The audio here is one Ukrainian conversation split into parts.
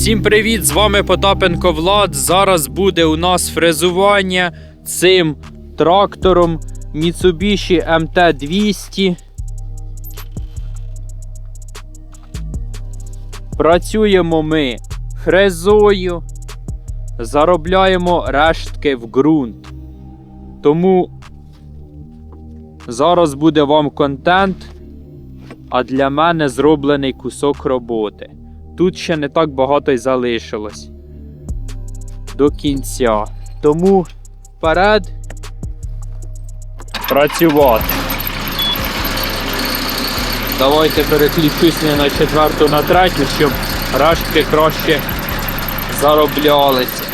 Всім привіт! З вами Потапенко Влад. Зараз буде у нас фрезування цим трактором Mitsubishi MT200. Працюємо ми фрезою, заробляємо рештки в ґрунт. Тому зараз буде вам контент, а для мене зроблений кусок роботи. Тут ще не так багато й залишилось до кінця. Тому вперед працювати. Давайте переключусь не на четверту, на третю, щоб рештки краще зароблялися.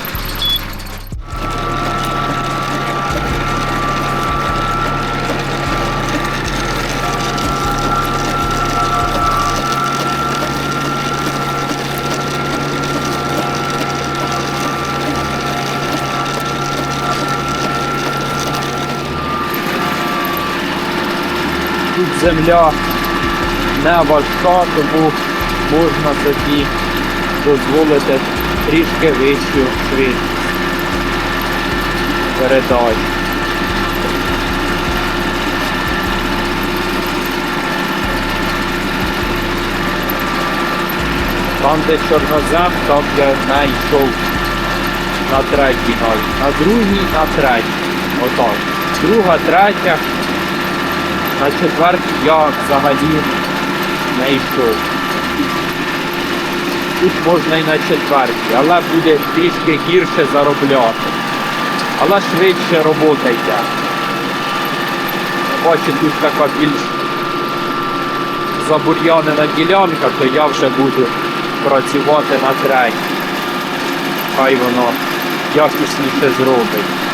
Земля не важка, тому можна собі дозволити трішки вищу швидкість передач. Там, де чорнозем, там я не йшов на третій навіть. На другій, на третій. Отак. Друга, третя. На четвертій я взагалі не йшов. Тут можна і на четвертій, але буде трішки гірше заробляти. Але швидше робота йде. Бачу, тут така більш забур'янена ділянка, то я вже буду працювати на третій. Хай воно якісніше зробить.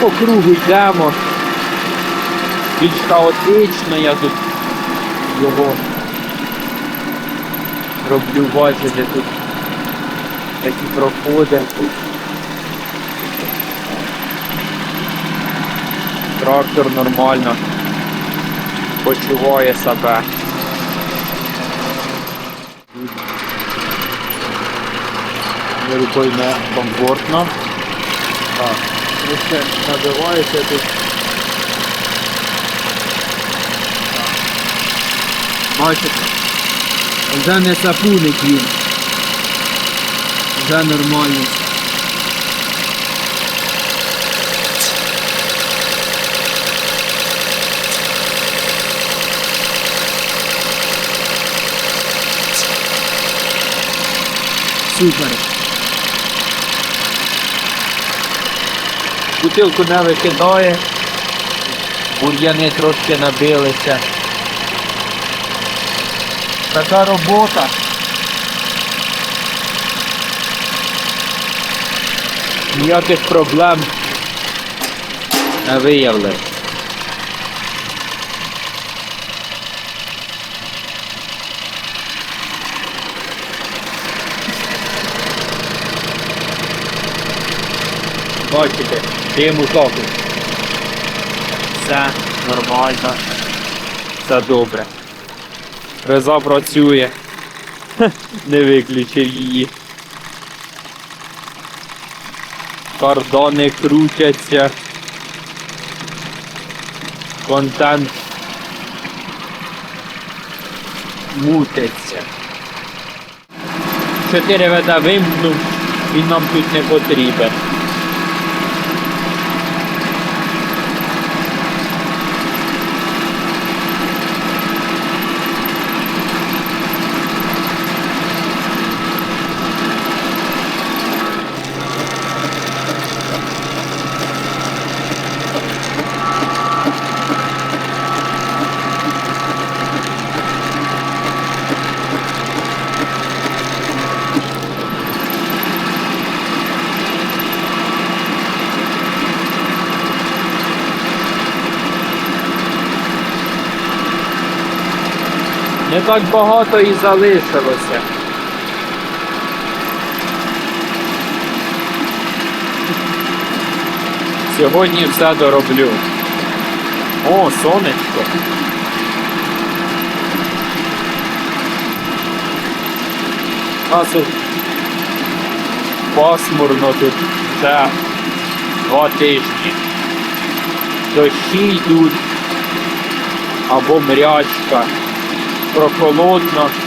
По кругу йдемо. Більш хаотично, я тут його роблю, бачите, тут такі проходи. Трактор нормально почуває себе. Рукою не комфортно. Так. Ще набивається тут. Бачите? Вже не сапуник він. Вже нормально. Супер. Бутилку не викидає, бур'яни трошки набилися. Така робота. Ніяких проблем не виявили. Бачите, диму току. Все нормально. Все добре. Реза працює. Не виключив її. Кардани крутяться. Контент мутиться. Чотири веда вимкнув, він нам тут не потрібен. так багато і залишилося. Сьогодні все дороблю. О, сонечко. Асу пасмурно тут вже два тижні. Дощі йдуть або мрячка прохолодно.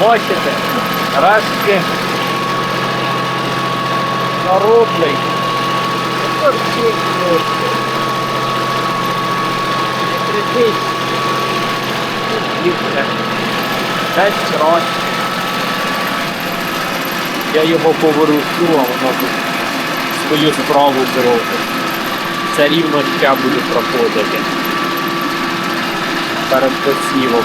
Бачите, решки нароблять. Торчить. Десь крось. Я його поворушу, а воно тут свою справу зробить. Це рівно ще буде проходити. Перед посівом.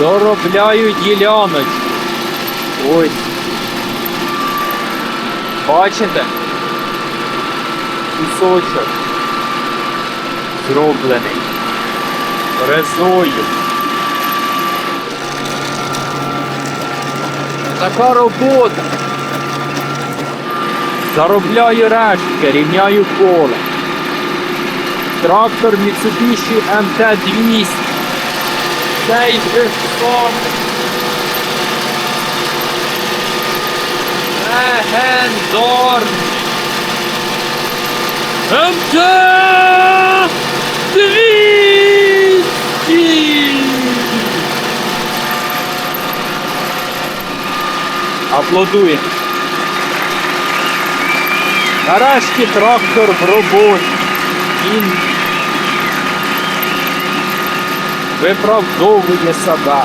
Доробляю діляночку. Ось. Бачите? Кусочок. зроблений. Резою. Така робота. Заробляю рештки, рівняю поле. Трактор Mitsubishi MT-200. Цей же самий. Легендарний. МТ-200! Аплодує. Нарешті трактор в роботі. Він виправдовує себе.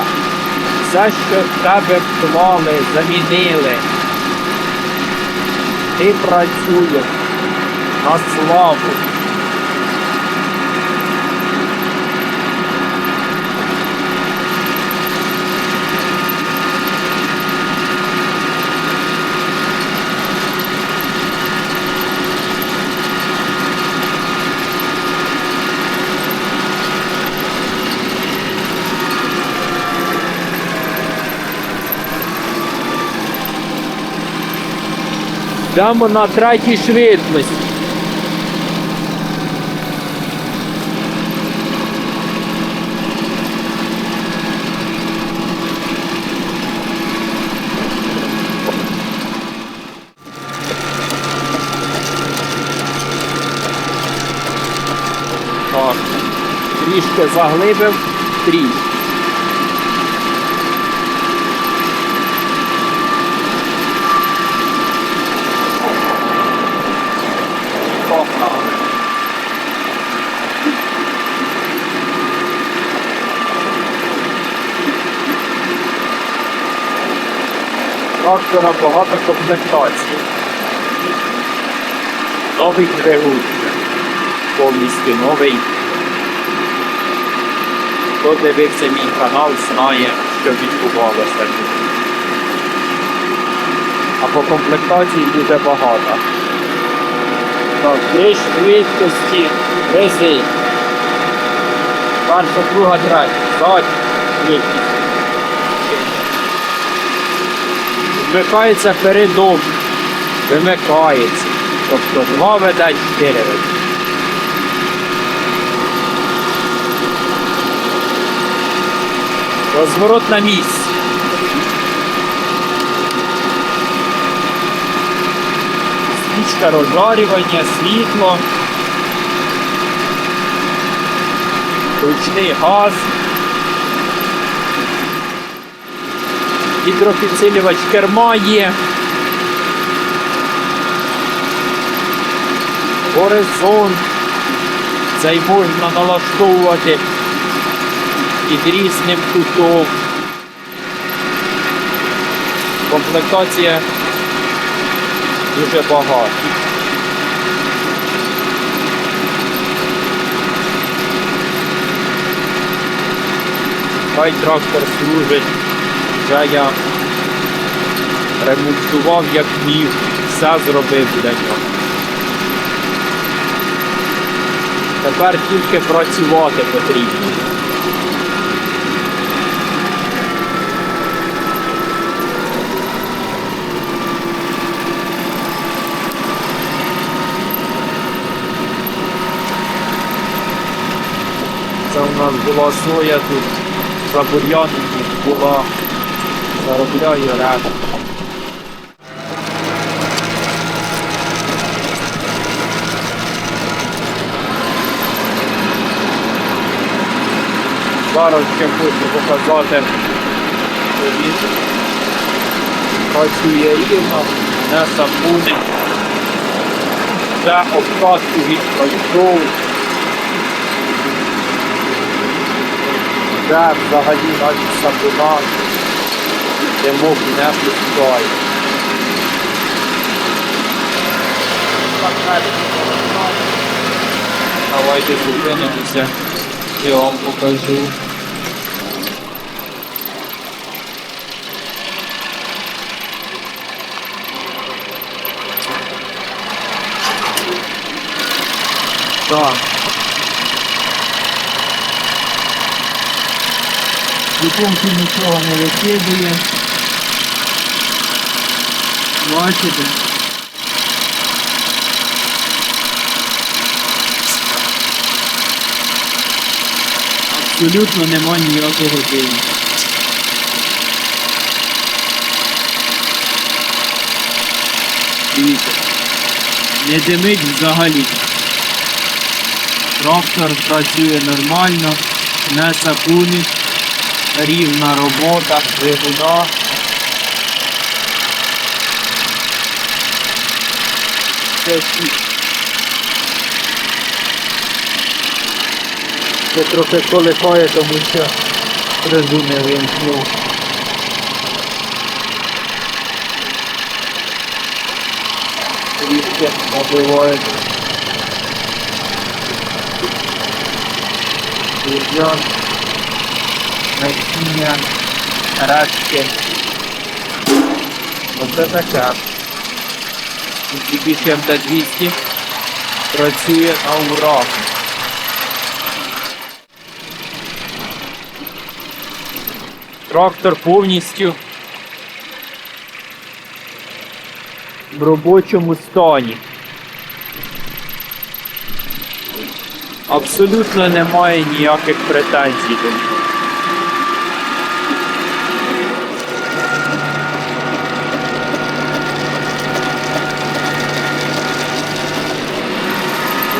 Все, що в тебе вклали, замінили. Ти працюєш на славу. Йдемо на третій швидкості. Так. Трішки заглибив, трішки. Трактора багато комплектацій. Новий двигун. Повністю новий. Хто дивився мій канал, знає, що відбувалося. тут. А по комплектації дуже багато. Так, три швидкості вези. Перша, друга, третя. Задня швидкість. Вмикається передом. Вимикається. Тобто два веде, чотири веде. Розворот на місці. Свічка розжарювання, світло. Ручний газ. Гідропідсилювач керма є. Горизонт. Цей можна налаштовувати під різним кутом. Комплектація дуже багата. Хай трактор служить. Вже я ремонтував як міг, все зробив для нього. Тепер тільки працювати потрібно. Це у нас була соя тут забур'янені була. Заробляю рядом. Зараз ще хочу показати, що він працює рівно, не сапуне. Вже обкатку він пройшов. Вже взагалі навіть the more pineapple soil. Давайте зупинимося, я вам покажу. Так. Дипломки нічого не викидує. Бачите? Абсолютно нема ніякого диму. Дивіться. Не димить взагалі. Трактор працює нормально, не сапунить, рівна робота, двигуна. Всі. Це трохи колихає, тому що резу не вимкнув. Трішки набивають. Бурьян, насіння, рашки. Оце таке. Mitsubishi MT-200 працює на ура. Трактор повністю в робочому стані. Абсолютно немає ніяких претензій до нього.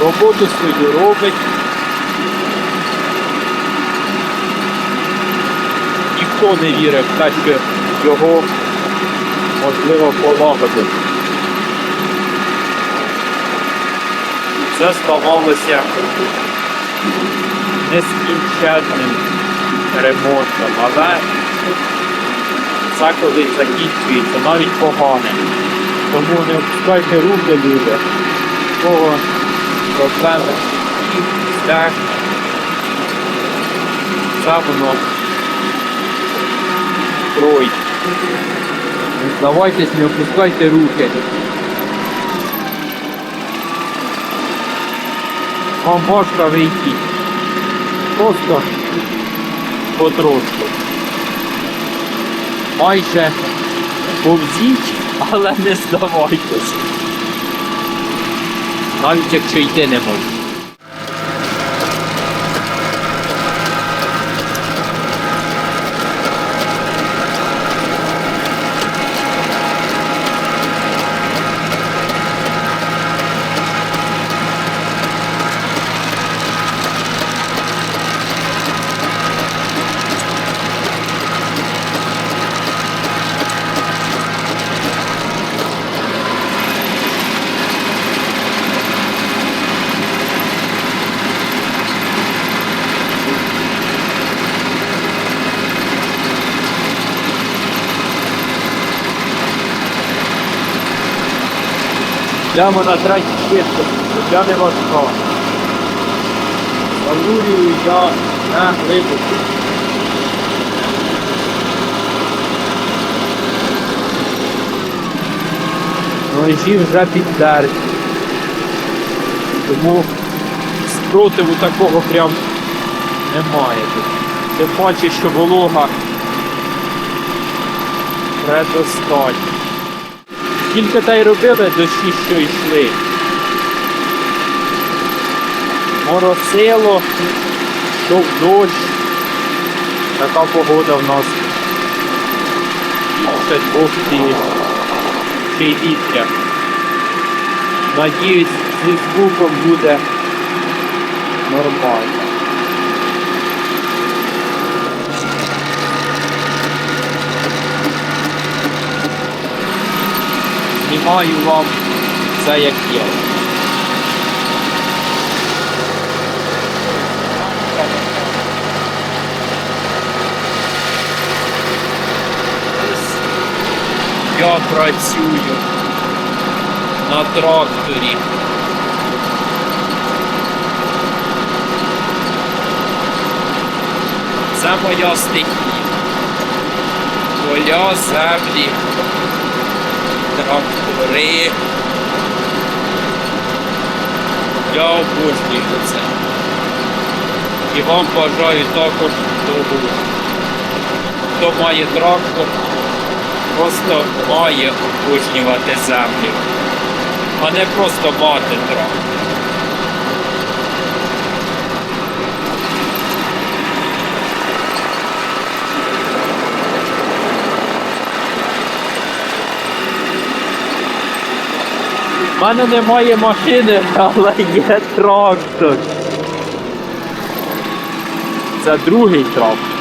Роботу свою робить. Ніхто не вірив те, що його можливо полагодити. Це ставалося нескінченним ремонтом, але це колись закінчується, навіть погане. Тому не опускайте руки, люди. Кого проблеми і так. Це воно пройде. Не здавайтесь, не опускайте руки. Вам можна вийти. Просто потрошку. Майже повзіть, але не здавайтесь. Навіть якщо йти не можна. Прямо на третій чисто, я не важко. Занурюю я на глибоку. Ножі вже піддерті. Тому спротиву такого прям немає. Тим паче, що волога предостатньо. Тільки та й робили дощі, що йшли. Моросило, йшов дощ. Така погода в нас. Ще двох. Ще й вітря. Надіюсь, зі звуком буде нормально. Знімаю вам це як є. Я працюю на тракторі. Це моя стихія. Поля, землі, трактори. Я обожнюю це. І вам бажаю також того. хто має трактор, просто має обожнювати землю, а не просто мати трактор. У мене немає машини, але є трактор. Це другий трактор.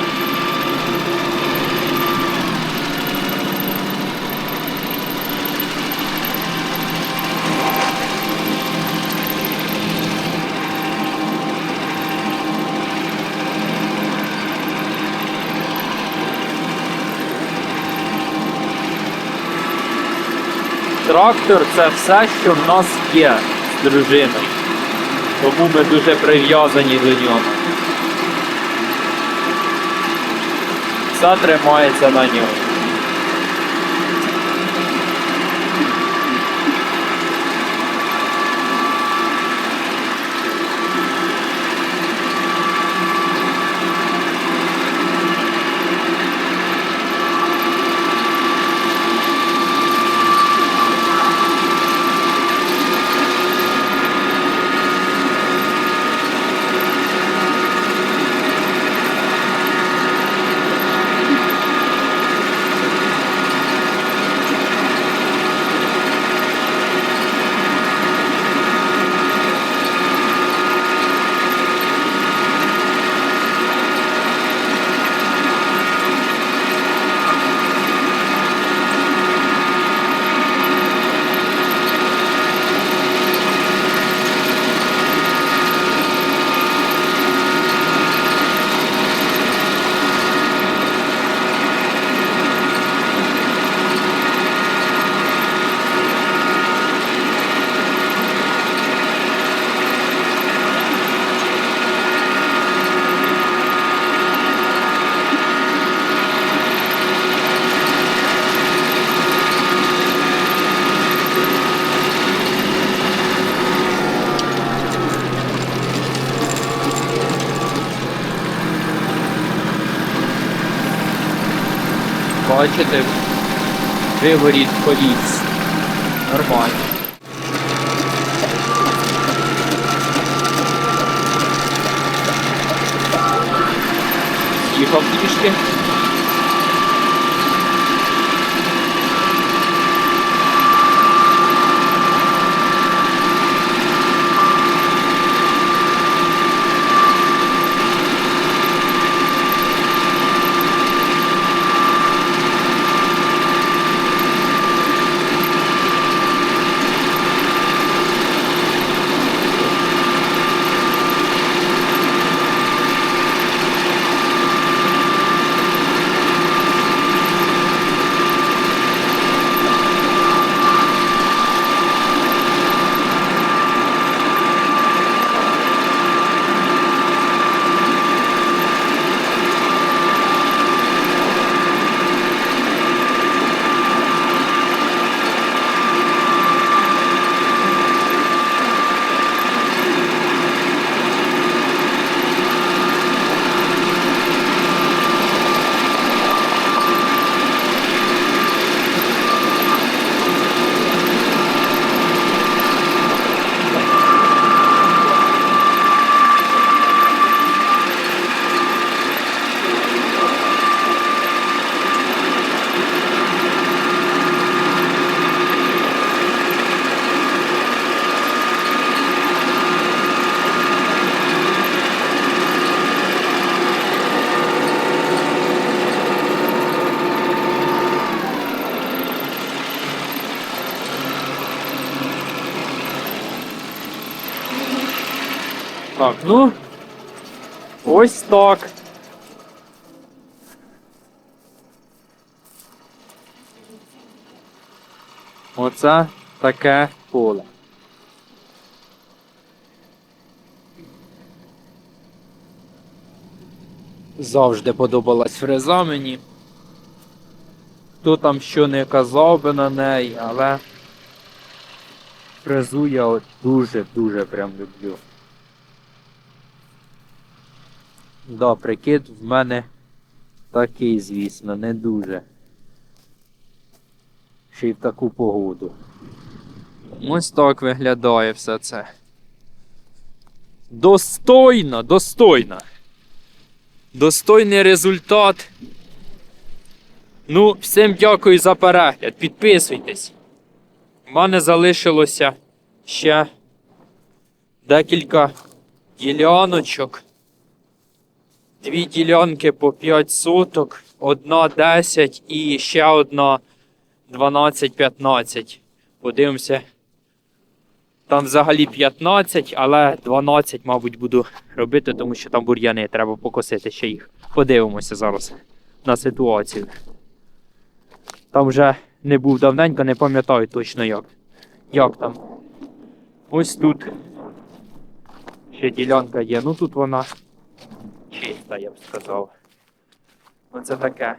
Трактор це все, що в нас є з дружиною. Тому ми дуже прив'язані до нього. Все тримається на ньому. Бачите, вигоріть коліс. Нормально. Їхав трішки. Так, ну. Ось так. Оце таке поле. Завжди подобалась фреза мені. Хто там що не казав би на неї, але фрезу я от дуже-дуже прям люблю. Да, прикид в мене Такий, звісно, не дуже. Ще й в таку погоду. Ось так виглядає все це. Достойно, достойно. Достойний результат. Ну, всім дякую за перегляд. Підписуйтесь. У мене залишилося ще декілька діляночок. Дві ділянки по 5 соток, одна 10 і ще одна 12-15. Подивимося. Там взагалі 15, але 12, мабуть, буду робити, тому що там бур'яни треба покосити ще їх. Подивимося зараз на ситуацію. Там вже не був давненько, не пам'ятаю точно як. Як там. Ось тут ще ділянка є. Ну тут вона чиста, я б сказав. Оце таке.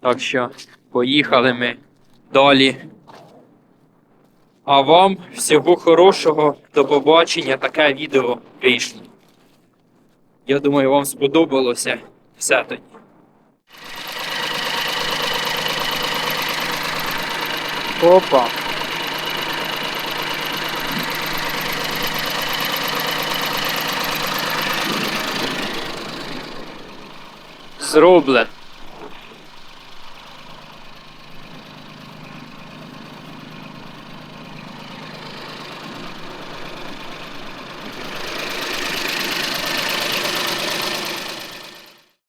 Так що, поїхали ми далі. А вам всього хорошого, до побачення. Таке відео вийшло. Я думаю, вам сподобалося. Все тоді. Опа. Зроблено.